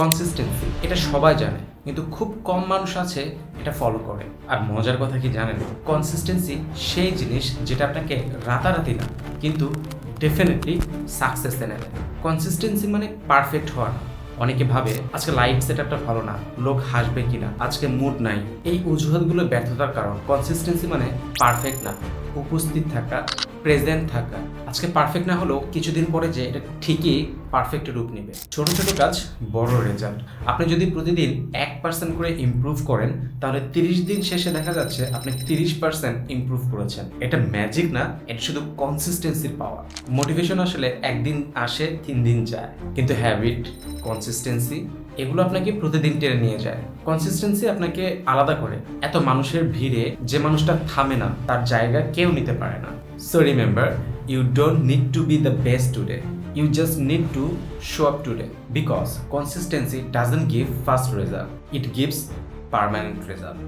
Consistency এটা সবাই জানে, কিন্তু খুব কম মানুষ আছে এটা ফলো করে। আর মজার কথা কি জানেন? কনসিস্টেন্সি সেই জিনিস যেটা আপনাকে রাতারাতি না, কিন্তু ডেফিনেটলি সাকসেস এনে দেয়। কনসিস্টেন্সি মানে পারফেক্ট হওয়া অনেকে ভাবে, আজকে লাইফ সেট আপটা ভালো না, লোক হাসবে কিনা, আজকে মুড নাই। এই অজুহাতগুলো ব্যর্থতার কারণ। কনসিস্টেন্সি মানে পারফেক্ট না, উপস্থিত থাকা প্রেজেন্ট থাকা। আজকে পারফেক্ট না হলেও কিছুদিন পরে যে এটা ঠিকই পারফেক্ট রূপ নেবে। ছোট ছোট কাজ, বড় রেজাল্ট আপনি যদি প্রতিদিন এক পার্সেন্ট করে ইমপ্রুভ করেন, তাহলে তিরিশ দিন শেষে দেখা যাচ্ছে আপনি তিরিশ পার্সেন্ট ইমপ্রুভ করেছেন। এটা ম্যাজিক না, এটা শুধু কনসিস্টেন্সির পাওয়া মোটিভেশন আসলে একদিন আসে, তিন দিন যায়। কিন্তু হ্যাবিট কনসিস্টেন্সি এগুলো আপনাকে প্রতিদিন টেনে নিয়ে যায়। কনসিস্টেন্সি আপনাকে আলাদা করে। এত মানুষের ভিড়ে যে মানুষটা থামে না, তার জায়গা কেউ নিতে পারে না। So remember you don't need to be the best today you just need to show up today because consistency doesn't give first result it gives permanent result